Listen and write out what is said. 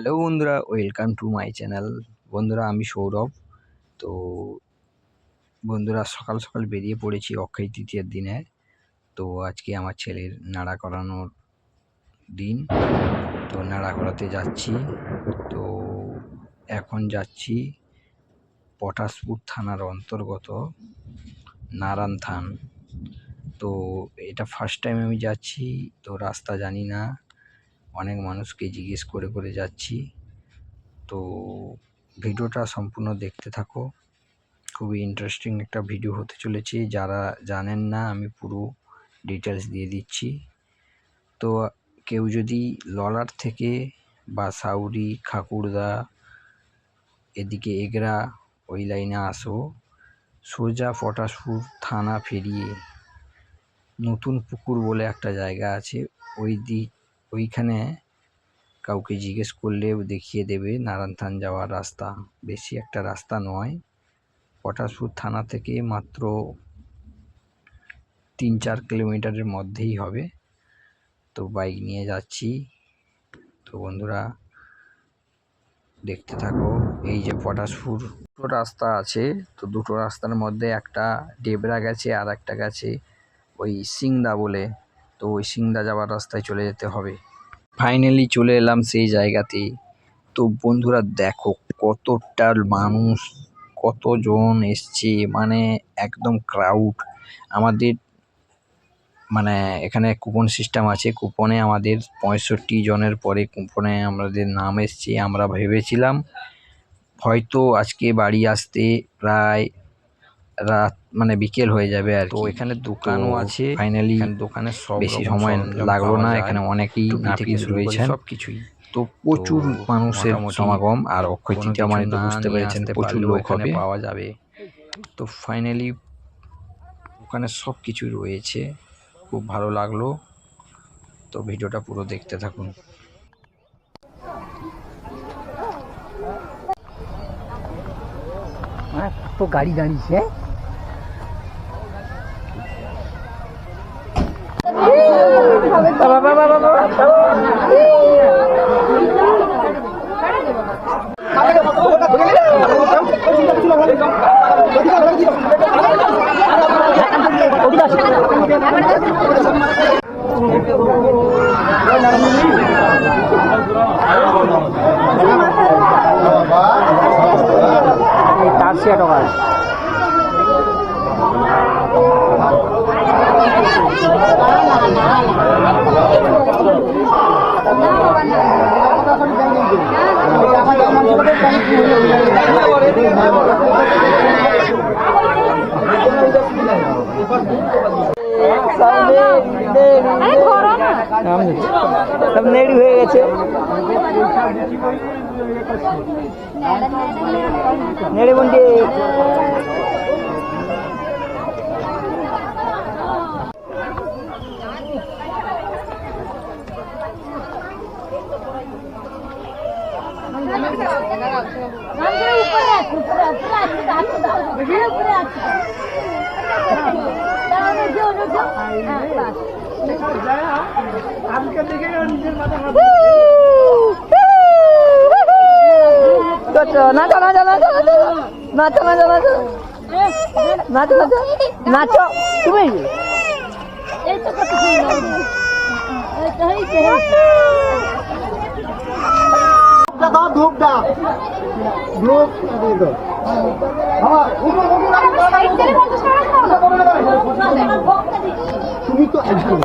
Hello বন্ধুরা welcome to my channel বন্ধুরা, আমি সৌরভ। তো বন্ধুরা, সকাল সকাল বেরিয়ে পড়েছি অক্ষয় তৃতীয়ার দিনে। তো আজকে আমার ছেলের নাড়া করানোর দিন। তো নাড়া করাতে যাচ্ছি। তো এখন যাচ্ছি পটাশপুর থানার অন্তর্গত নারায়ণ থান। তো এটা ফার্স্ট টাইম আমি যাচ্ছি, তো রাস্তা জানি না। অনেক মানুষকে জিজ্ঞেস করে করে যাচ্ছি। তো ভিডিওটা সম্পূর্ণ দেখতে থাকো। খুবই ইন্টারেস্টিং একটা ভিডিও হতে চলেছে। যারা জানেন না, আমি পুরো ডিটেলস দিয়ে দিচ্ছি। তো কেউ যদি ললার থেকে বা সাউরি খাকুড়দা এদিকে এগরা ওই লাইনে আসো, সোজা পটাশপুর থানা ফেরিয়ে নতুন পুকুর বলে একটা জায়গা আছে। ওই দিক ওইখানে কাউকে জিজ্ঞেস করলেও দেখিয়ে দেবে নারায়ণথান যাওয়ার রাস্তা। বেশি একটা রাস্তা নয়। পটাশপুর থানা থেকে মাত্র তিন চার কিলোমিটারের মধ্যেই হবে। তো বাইক নিয়ে যাচ্ছি। তো বন্ধুরা, দেখতে থাকো, এই যে পটাশপুর। দুটো রাস্তা আছে। তো দুটো রাস্তার মধ্যে একটা ডেবরা গেছে আর একটা গেছে ওই সিংদা বলে। তো ওই সিংদা যাওয়ার রাস্তায় চলে যেতে হবে। ফাইনালি চলে এলাম সেই জায়গাতে তো বন্ধুরা দেখো কতটা মানুষ, কতজন এসছে মানে একদম ক্রাউড আমাদের মানে এখানে কুপন সিস্টেম আছে কুপনে আমাদের পঁয়ষট্টি জনের পরে কুপনে আমাদের নাম এসছে, আমরা ভেবেছিলাম হয়তো আজকে বাড়ি আসতে প্রায় রাত মানে বিকেল হয়ে যাবে আর তো এখানে দোকানও আছে। ফাইনালি দোকানে সব বেশি সময় লাগল না। এখানে অনেকেই নাপিত রয়েছেন। সব কিছুই। তো প্রচুর মানুষের সমাগম আর অক্ষয় তৃতীয়া মানে তো বুঝতে পেরেছেন প্রচুর লোক হবে। পাওয়া যাবে। তো ফাইনালি ওখানে সব কিছু রয়েছে। খুব ভালো লাগল। তো ভিডিওটা পুরো দেখতে থাকুন। হ্যাঁ কত গাড়ি দাঁড়িয়েছে Erdogan. নেড়ি হয়ে গেছে নেড়ে বন্ডি উপরে আছে নাচো নাচো তুমি? এই তো কত সুন্দর এই তো হইছে ধূপটা দাও ধূপটা ধূপ তুমি তো একদম